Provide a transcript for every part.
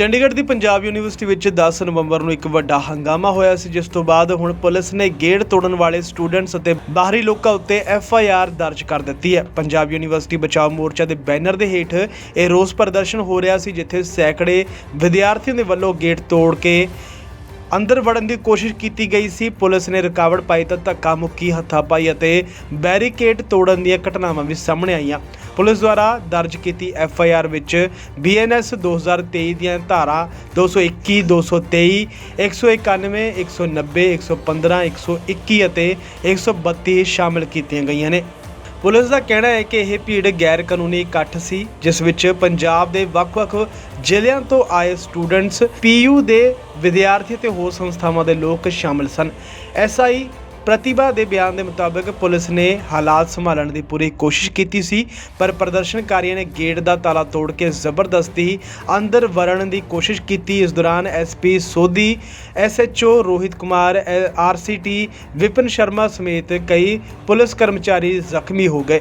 ਚੰਡੀਗੜ੍ਹ ਦੀ Punjab university ਵਿੱਚ 10 ਨਵੰਬਰ ਨੂੰ ਇੱਕ ਵੱਡਾ ਹੰਗਾਮਾ ਹੋਇਆ ਸੀ, ਜਿਸ ਤੋਂ ਬਾਅਦ ਹੁਣ ਪੁਲਿਸ ਨੇ ਗੇਟ ਤੋੜਨ ਵਾਲੇ ਸਟੂਡੈਂਟਸ ਅਤੇ ਬਾਹਰੀ ਲੋਕਾਂ ਉੱਤੇ ਐਫ ਆਈ ਆਰ ਦਰਜ ਕਰ ਦਿੱਤੀ ਹੈ। ਪੰਜਾਬ ਯੂਨੀਵਰਸਿਟੀ ਬਚਾਓ ਮੋਰਚਾ ਦੇ ਬੈਨਰ ਦੇ ਹੇਠ ਇਹ ਰੋਸ ਪ੍ਰਦਰਸ਼ਨ ਹੋ ਰਿਹਾ ਸੀ, ਜਿੱਥੇ ਸੈਂਕੜੇ ਵਿਦਿਆਰਥੀਆਂ ਦੇ ਵੱਲੋਂ ਗੇਟ ਤੋੜ ਕੇ ਅੰਦਰ ਵੜਨ ਦੀ ਕੋਸ਼ਿਸ਼ ਕੀਤੀ ਗਈ ਸੀ। ਪੁਲਿਸ ਨੇ ਰੁਕਾਵਟ ਪਾਈ ਤਾਂ ਧੱਕਾ ਮੁੱਕੀ ਹੱਥਾਪਾਈ ਅਤੇ ਬੈਰੀਕੇਡ ਤੋੜਨ ਦੀਆਂ ਘਟਨਾਵਾਂ ਵੀ ਸਾਹਮਣੇ ਆਈਆਂ। ਪੁਲਿਸ ਦੁਆਰਾ ਦਰਜ ਕੀਤੀ ਐਫ ਆਈ ਆਰ ਵਿੱਚ ਬੀਐਨਐਸ 2023 ਦੀਆਂ ਧਾਰਾ 221 223 191 190 115 121 ਅਤੇ 132 ਸ਼ਾਮਲ ਕੀਤੀਆਂ ਗਈਆਂ ਨੇ। ਪੁਲਿਸ ਦਾ ਕਹਿਣਾ ਹੈ ਕਿ ਇਹ ਭੀੜ ਗੈਰ ਕਾਨੂੰਨੀ ਇਕੱਠ ਸੀ, ਜਿਸ ਵਿੱਚ ਪੰਜਾਬ ਦੇ ਵੱਖ-ਵੱਖ ਜ਼ਿਲ੍ਹਿਆਂ ਤੋਂ ਆਏ ਸਟੂਡੈਂਟਸ ਪੀਯੂ ਦੇ ਵਿਦਿਆਰਥੀ ਤੇ ਹੋਰ ਸੰਸਥਾਵਾਂ ਦੇ ਲੋਕ ਸ਼ਾਮਲ ਸਨ। ਐਸਆਈ ਪ੍ਰਤਿਭਾ ਦੇ ਬਿਆਨ ਦੇ ਮੁਤਾਬਕ ਪੁਲਿਸ ਨੇ ਹਾਲਾਤ ਸੰਭਾਲਣ ਦੀ ਪੂਰੀ ਕੋਸ਼ਿਸ਼ ਕੀਤੀ ਸੀ, ਪਰ ਪ੍ਰਦਰਸ਼ਨਕਾਰੀਆਂ ਨੇ ਗੇਟ ਦਾ ਤਾਲਾ ਤੋੜ ਕੇ ਜ਼ਬਰਦਸਤੀ ਅੰਦਰ ਵੜਨ ਦੀ ਕੋਸ਼ਿਸ਼ ਕੀਤੀ। ਇਸ ਦੌਰਾਨ SP Sodhi SHO Rohit Kumar RCT Vipan Sharma ਸਮੇਤ ਕਈ ਪੁਲਿਸ ਕਰਮਚਾਰੀ ਜ਼ਖਮੀ ਹੋ ਗਏ।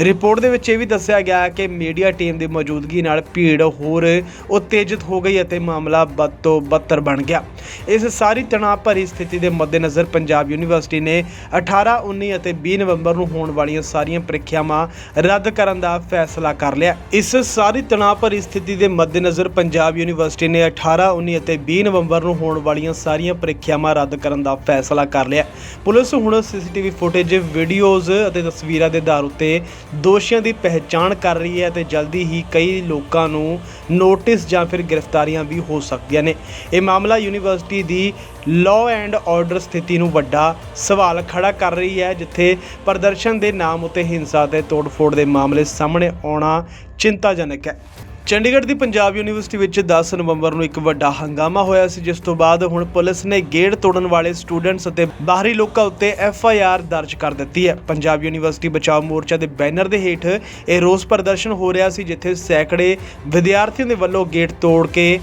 ਰਿਪੋਰਟ ਦੇ ਵਿੱਚ ਇਹ ਵੀ ਦੱਸਿਆ ਗਿਆ ਕਿ ਮੀਡੀਆ ਟੀਮ ਦੀ ਮੌਜੂਦਗੀ ਨਾਲ ਭੀੜ ਹੋਰ ਉਤੇਜਿਤ ਹੋ ਗਈ ਅਤੇ ਮਾਮਲਾ ਬਦ ਤੋਂ ਬੱਤਰ ਬਣ ਗਿਆ। ਇਸ ਸਾਰੀ ਤਣਾਅ ਭਰੀ ਸਥਿਤੀ ਦੇ ਮੱਦੇਨਜ਼ਰ ਪੰਜਾਬ ਯੂਨੀਵਰਸਿਟੀ ਨੇ 18 19 ਅਤੇ 20 ਨਵੰਬਰ ਨੂੰ ਹੋਣ ਵਾਲੀਆਂ ਸਾਰੀਆਂ ਪ੍ਰੀਖਿਆਵਾਂ ਰੱਦ ਕਰਨ ਦਾ ਫੈਸਲਾ ਕਰ ਲਿਆ। ਇਸ ਸਾਰੀ ਤਣਾਅ ਭਰੀ ਸਥਿਤੀ ਦੇ ਮੱਦੇਨਜ਼ਰ ਪੰਜਾਬ ਯੂਨੀਵਰਸਿਟੀ ਨੇ 18 19 ਅਤੇ 20 ਨਵੰਬਰ ਨੂੰ ਹੋਣ ਵਾਲੀਆਂ ਸਾਰੀਆਂ ਪ੍ਰੀਖਿਆਵਾਂ ਰੱਦ ਕਰਨ ਦਾ ਫੈਸਲਾ ਕਰ ਲਿਆ। ਪੁਲਿਸ ਹੁਣ ਸੀਸੀਟੀਵੀ ਫੁਟੇਜ, ਵੀਡੀਓਜ਼ ਅਤੇ ਤਸਵੀਰਾਂ ਦੇ ਆਧਾਰ ਉੱਤੇ ਦੋਸ਼ੀਆਂ ਦੀ ਪਹਿਚਾਣ ਕਰ ਰਹੀ ਹੈ ਤੇ ਜਲਦੀ ਹੀ ਕਈ ਲੋਕਾਂ ਨੂੰ ਨੋਟਿਸ ਜਾਂ ਫਿਰ ਗ੍ਰਿਫਤਾਰੀਆਂ ਵੀ ਹੋ ਸਕਦੀਆਂ ਨੇ। ਇਹ ਮਾਮਲਾ ਯੂਨੀਵਰਸਿਟੀ ਦੀ ਲਾਅ ਐਂਡ ਆਰਡਰ ਸਥਿਤੀ ਨੂੰ ਵੱਡਾ ਸਵਾਲ ਖੜਾ ਕਰ ਰਹੀ ਹੈ, ਜਿੱਥੇ ਪ੍ਰਦਰਸ਼ਨ ਦੇ ਨਾਮ ਉੱਤੇ ਹਿੰਸਾ ਤੇ ਤੋੜਫੋੜ ਦੇ ਮਾਮਲੇ ਸਾਹਮਣੇ ਆਉਣਾ ਚਿੰਤਾਜਨਕ ਹੈ। ਚੰਡੀਗੜ੍ਹ ਦੀ ਪੰਜਾਬ ਯੂਨੀਵਰਸਿਟੀ ਵਿੱਚ 10 ਨਵੰਬਰ ਨੂੰ ਇੱਕ ਵੱਡਾ ਹੰਗਾਮਾ ਹੋਇਆ ਸੀ, ਜਿਸ ਤੋਂ ਬਾਅਦ ਹੁਣ ਪੁਲਿਸ ਨੇ ਗੇਟ ਤੋੜਨ ਵਾਲੇ ਸਟੂਡੈਂਟਸ ਅਤੇ ਬਾਹਰੀ ਲੋਕਾਂ ਉੱਤੇ ਐਫ ਆਈ ਆਰ ਦਰਜ ਕਰ ਦਿੱਤੀ ਹੈ। ਪੰਜਾਬ ਯੂਨੀਵਰਸਿਟੀ ਬਚਾਓ ਮੋਰਚਾ ਦੇ ਬੈਨਰ ਦੇ ਹੇਠ ਇਹ ਰੋਸ ਪ੍ਰਦਰਸ਼ਨ ਹੋ ਰਿਹਾ ਸੀ, ਜਿੱਥੇ ਸੈਂਕੜੇ ਵਿਦਿਆਰਥੀਆਂ ਦੇ ਵੱਲੋਂ ਗੇਟ ਤੋੜ ਕੇ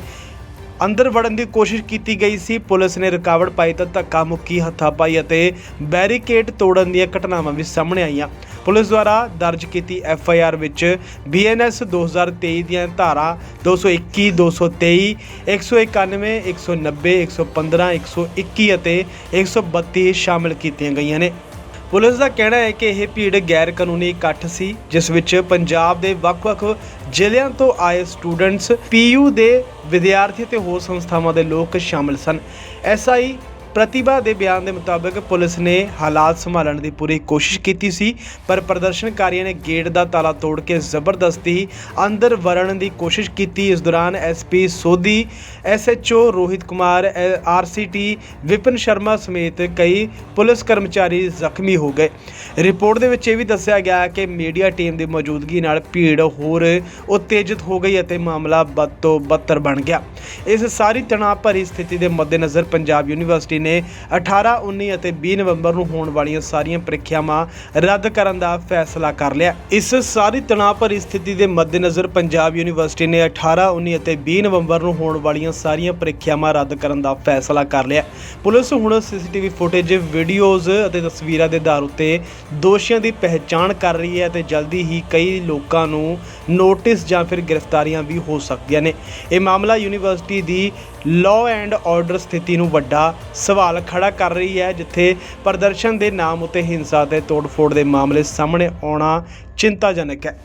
ਅੰਦਰ ਵੜਨ ਦੀ ਕੋਸ਼ਿਸ਼ ਕੀਤੀ ਗਈ ਸੀ। ਪੁਲਿਸ ਨੇ ਰੁਕਾਵਟ ਪਾਈ ਤਾਂ ਧੱਕਾ ਮੁੱਕੀ ਹੱਥਾਪਾਈ ਅਤੇ ਬੈਰੀਕੇਡ ਤੋੜਨ ਦੀਆਂ ਘਟਨਾਵਾਂ ਵੀ ਸਾਹਮਣੇ ਆਈਆਂ। ਪੁਲਿਸ ਦੁਆਰਾ ਦਰਜ ਕੀਤੀ ਐਫ ਆਈ ਆਰ ਵਿੱਚ ਬੀਐਨਐਸ 2023 ਦੀਆਂ ਧਾਰਾ 221 223 191 190 115 121 ਅਤੇ 132 ਸ਼ਾਮਲ ਕੀਤੀਆਂ ਗਈਆਂ ਨੇ। ਪੁਲਿਸ ਦਾ ਕਹਿਣਾ ਹੈ ਕਿ ਇਹ ਭੀੜ ਗੈਰ ਕਾਨੂੰਨੀ ਇਕੱਠ ਸੀ, ਜਿਸ ਵਿੱਚ ਪੰਜਾਬ ਦੇ ਵੱਖ-ਵੱਖ ਜ਼ਿਲ੍ਹਿਆਂ ਤੋਂ ਆਏ ਸਟੂਡੈਂਟਸ ਪੀਯੂ ਦੇ ਵਿਦਿਆਰਥੀ ਤੇ ਹੋਰ ਸੰਸਥਾਵਾਂ ਦੇ ਲੋਕ ਸ਼ਾਮਲ ਸਨ। ਐਸਆਈ ਪ੍ਰਤਿਭਾ ਦੇ ਬਿਆਨ ਦੇ ਮੁਤਾਬਕ ਪੁਲਿਸ ਨੇ ਹਾਲਾਤ ਸੰਭਾਲਣ ਦੀ ਪੂਰੀ ਕੋਸ਼ਿਸ਼ ਕੀਤੀ ਸੀ, ਪਰ ਪ੍ਰਦਰਸ਼ਨਕਾਰੀਆਂ ਨੇ ਗੇਟ ਦਾ ਤਾਲਾ ਤੋੜ ਕੇ ਜ਼ਬਰਦਸਤੀ ਅੰਦਰ ਵੜਨ ਦੀ ਕੋਸ਼ਿਸ਼ ਕੀਤੀ। ਇਸ ਦੌਰਾਨ SP Sodhi SHO Rohit Kumar RCT Vipan Sharma ਸਮੇਤ ਕਈ ਪੁਲਿਸ ਕਰਮਚਾਰੀ ਜ਼ਖਮੀ ਹੋ ਗਏ। ਰਿਪੋਰਟ ਦੇ ਵਿੱਚ ਇਹ ਵੀ ਦੱਸਿਆ ਗਿਆ ਕਿ ਮੀਡੀਆ ਟੀਮ ਦੀ ਮੌਜੂਦਗੀ ਨਾਲ ਭੀੜ ਹੋਰ ਉਤੇਜਿਤ ਹੋ ਗਈ ਅਤੇ ਮਾਮਲਾ ਬਦ ਤੋਂ ਬੱਤਰ ਬਣ ਗਿਆ। ਇਸ ਸਾਰੀ ਤਣਾਅ ਭਰੀ ਸਥਿਤੀ ਦੇ ਮੱਦੇਨਜ਼ਰ ਪੰਜਾਬ ਯੂਨੀਵਰਸਿਟੀ ਨੇ 18 19 ਅਤੇ 20 ਨਵੰਬਰ ਨੂੰ ਹੋਣ ਵਾਲੀਆਂ ਸਾਰੀਆਂ ਪ੍ਰੀਖਿਆਵਾਂ ਰੱਦ ਕਰਨ ਦਾ ਫੈਸਲਾ ਕਰ ਲਿਆ। ਇਸ ਸਾਰੀ ਤਣਾਅ ਭਰੀ ਸਥਿਤੀ ਦੇ ਮੱਦੇਨਜ਼ਰ ਪੰਜਾਬ ਯੂਨੀਵਰਸਿਟੀ ਨੇ 18 19 ਅਤੇ 20 ਨਵੰਬਰ ਨੂੰ ਹੋਣ ਵਾਲੀਆਂ ਸਾਰੀਆਂ ਪ੍ਰੀਖਿਆਵਾਂ ਰੱਦ ਕਰਨ ਦਾ ਫੈਸਲਾ ਕਰ ਲਿਆ। ਪੁਲਿਸ ਹੁਣ ਸੀਸੀਟੀਵੀ ਫੁਟੇਜ, ਵੀਡੀਓਜ਼ ਅਤੇ ਤਸਵੀਰਾਂ ਦੇ ਆਧਾਰ ਉੱਤੇ ਦੋਸ਼ੀਆਂ ਦੀ ਪਹਿਚਾਣ ਕਰ ਰਹੀ ਹੈ ਤੇ ਜਲਦੀ ਹੀ ਕਈ ਲੋਕਾਂ ਨੂੰ ਨੋਟਿਸ ਜਾਂ ਫਿਰ ਗ੍ਰਿਫਤਾਰੀਆਂ ਵੀ ਹੋ ਸਕਦੀਆਂ ਨੇ। ਇਹ ਮਾਮਲਾ ਯੂਨੀਵਰਸਿਟੀ ਦੀ ਲਾਅ ਐਂਡ ਆਰਡਰ ਸਥਿਤੀ ਨੂੰ ਵੱਡਾ ਸਵਾਲ ਖੜਾ ਕਰ ਰਹੀ ਹੈ, ਜਿੱਥੇ ਪ੍ਰਦਰਸ਼ਨ ਦੇ ਨਾਮ ਉੱਤੇ ਹਿੰਸਾ ਤੇ ਤੋੜਫੋੜ ਦੇ ਮਾਮਲੇ ਸਾਹਮਣੇ ਆਉਣਾ ਚਿੰਤਾਜਨਕ ਹੈ।